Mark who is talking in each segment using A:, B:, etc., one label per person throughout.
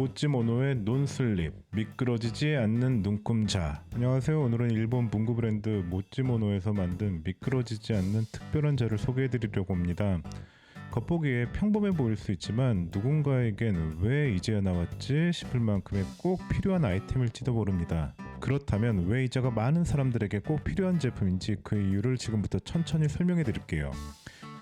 A: 모찌모노의 논슬립 미끄러지지 않는 눈금자. 안녕하세요. 오늘은 일본 문구 브랜드 모찌모노에서 만든 미끄러지지 않는 특별한 자를 소개해드리려고 합니다. 겉보기에 평범해 보일 수 있지만 누군가에겐 왜 이제야 나왔지 싶을 만큼의 꼭 필요한 아이템일지도 모릅니다. 그렇다면 왜 이 자가 많은 사람들에게 꼭 필요한 제품인지 그 이유를 지금부터 천천히 설명해 드릴게요.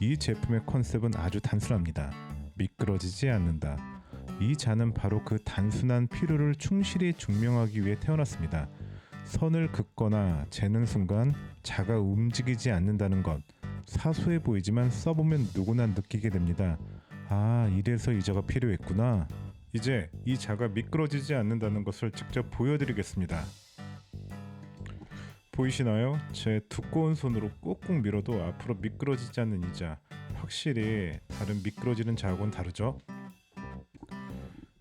A: 이 제품의 컨셉은 아주 단순합니다. 미끄러지지 않는다 이 자는 바로 그 단순한 필요를 충실히 증명하기 위해 태어났습니다. 선을 긋거나 재는 순간 자가 움직이지 않는다는 것 사소해 보이지만 써보면 누구나 느끼게 됩니다. 아 이래서 이 자가 필요했구나. 이제 이 자가 미끄러지지 않는다는 것을 직접 보여드리겠습니다. 보이시나요? 제 두꺼운 손으로 꾹꾹 밀어도 앞으로 미끄러지지 않는 이 자. 확실히 다른 미끄러지는 자하고는 다르죠?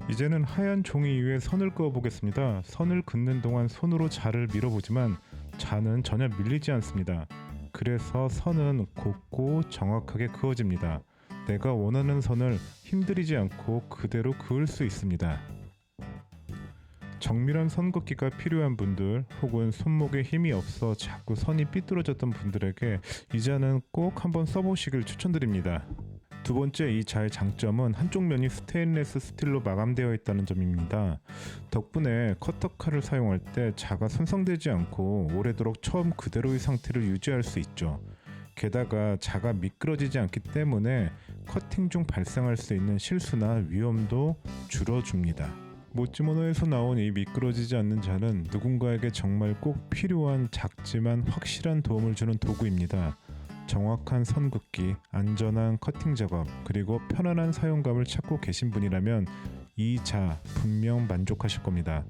A: 이제는 하얀 종이 위에 선을 그어 보겠습니다. 선을 긋는 동안 손으로 자를 밀어보지만 자는 전혀 밀리지 않습니다. 그래서 선은 곱고 정확하게 그어집니다. 내가 원하는 선을 힘들이지 않고 그대로 그을 수 있습니다. 정밀한 선 긋기가 필요한 분들 혹은 손목에 힘이 없어 자꾸 선이 삐뚤어졌던 분들에게 이 자는 꼭 한번 써보시길 추천드립니다. 두 번째 이 자의 장점은 한쪽 면이 스테인레스 스틸로 마감되어 있다는 점입니다. 덕분에 커터칼을 사용할 때 자가 손상되지 않고 오래도록 처음 그대로의 상태를 유지할 수 있죠. 게다가 자가 미끄러지지 않기 때문에 커팅 중 발생할 수 있는 실수나 위험도 줄어줍니다. 모찌모노에서 나온 이 미끄러지지 않는 자는 누군가에게 정말 꼭 필요한 작지만 확실한 도움을 주는 도구입니다. 정확한 선 긋기, 안전한 커팅 작업, 그리고 편안한 사용감을 찾고 계신 분이라면 이 자 분명 만족하실 겁니다.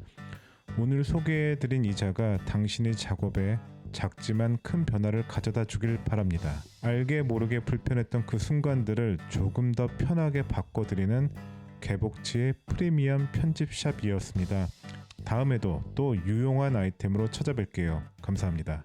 A: 오늘 소개해드린 이 자가 당신의 작업에 작지만 큰 변화를 가져다 주길 바랍니다. 알게 모르게 불편했던 그 순간들을 조금 더 편하게 바꿔드리는 개복치의 프리미엄 편집샵이었습니다. 다음에도 또 유용한 아이템으로 찾아뵐게요. 감사합니다.